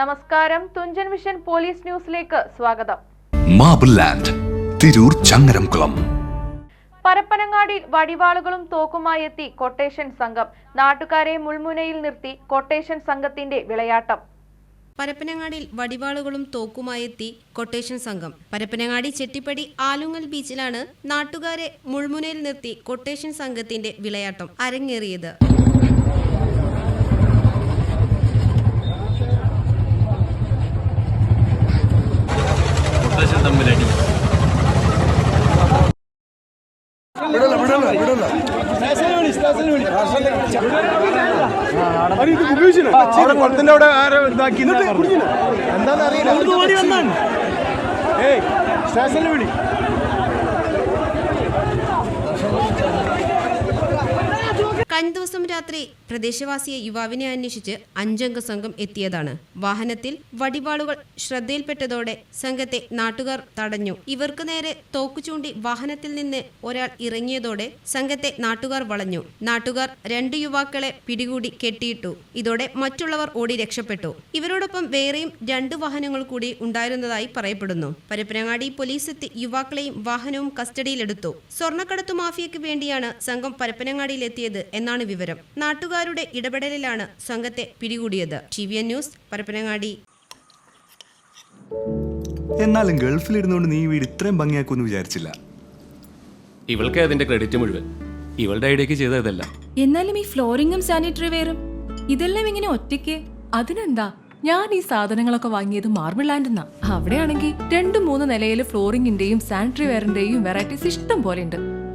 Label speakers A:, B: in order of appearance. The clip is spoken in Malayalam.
A: നമസ്കാരം. തുഞ്ചൻ മിഷൻ പോലീസ് ന്യൂസിലേക്ക് സ്വാഗതം.
B: മാബിൾ ലാൻഡ് തിരൂർ ചങ്ങരംകുളം
A: പരപ്പനങ്ങാടി വടിവാളുകളും തോക്കുമായി എത്തി കൊട്ടേഷൻ സംഘം. നാട്ടുകാരെ മുൾമുനയിൽ നിർത്തി കൊട്ടേഷൻ സംഘത്തിന്റെ വിളയാട്ടം.
C: പരപ്പനങ്ങാടിയിൽ വടിവാളുകളും തോക്കുമായെത്തി കൊട്ടേഷൻ സംഘം. പരപ്പനങ്ങാടി ചെട്ടിപ്പടി ആലുങ്ങൽ ബീച്ചിലാണ് നാട്ടുകാരെ മുൾമുനയിൽ നിർത്തി കൊട്ടേഷൻ സംഘത്തിന്റെ വിളയാട്ടം അരങ്ങേറിയത്.
D: കൊട്ടേഷൻ തമ്മിലടി
E: അവിടെ കുളത്തിന്റെ അവിടെ ആരോ ഇതാക്കി എന്താന്ന് അറിയില്ല. ഏയ് സ്റ്റേഷനിൽ വിളി.
C: കഴിഞ്ഞ ദിവസം രാത്രി പ്രദേശവാസിയെ യുവാവിനെ അന്വേഷിച്ച് അഞ്ചംഗ സംഘം എത്തിയതാണ്. വാഹനത്തിൽ വടിവാളുകൾ ശ്രദ്ധയിൽപ്പെട്ടതോടെ സംഘത്തെ നാട്ടുകാർ തടഞ്ഞു. ഇവർക്ക് നേരെ തോക്കു ചൂണ്ടി വാഹനത്തിൽ നിന്ന് ഒരാൾ ഇറങ്ങിയതോടെ സംഘത്തെ നാട്ടുകാർ വളഞ്ഞു. നാട്ടുകാർ രണ്ട് യുവാക്കളെ പിടികൂടി കെട്ടിയിട്ടു. ഇതോടെ മറ്റുള്ളവർ ഓടി രക്ഷപ്പെട്ടു. ഇവരോടൊപ്പം വേറെയും രണ്ട് വാഹനങ്ങൾ കൂടി ഉണ്ടായിരുന്നതായി പറയപ്പെടുന്നു. പരപ്പനങ്ങാടി പോലീസ് എത്തി യുവാക്കളെയും വാഹനവും കസ്റ്റഡിയിലെടുത്തു. സ്വർണക്കടത്തു മാഫിയയ്ക്ക് വേണ്ടിയാണ് സംഘം പരപ്പനങ്ങാടിയിലെത്തിയത് എന്നാണ് വിവരം. നാട്ടുകാരുടെ ഇടപെടലിലാണ് സംഘത്തെ പിടികൂടിയത്. T V N news Parappanangadi.
B: എന്നാലും ഗൾഫിലിരുന്നുകൊണ്ട് നീ വീട് ഇത്രയും ഭംഗിയാക്കുമെന്ന് വിചാരിച്ചില്ല.
D: ഇവൾക്ക് അതിന്റെ ക്രെഡിറ്റ് മുഴുവൻ. ഇവളുടെ ഐഡിയക്ക് ചെയ്തതല്ല.
F: എന്നാലും ഈ ഫ്ലോറിങ്ങും സാനിറ്ററി വെയറും ഇതെല്ലാം ഇങ്ങനെ ഒറ്റയ്ക്ക്? അതിനെന്താ? ഞാൻ ഈ സാധനങ്ങളൊക്കെ വാങ്ങിയത് മാർബിൾ ലാൻഡെന്നാ അവിടെയാണെങ്കിൽ രണ്ടു മൂന്ന് നിലയിൽ ഫ്ലോറിങ്ങിന്റെയും സാനിറ്ററി വെയറിന്റെയും വെറൈറ്റീസ് ഇഷ്ടം പോലെ ഉണ്ട്.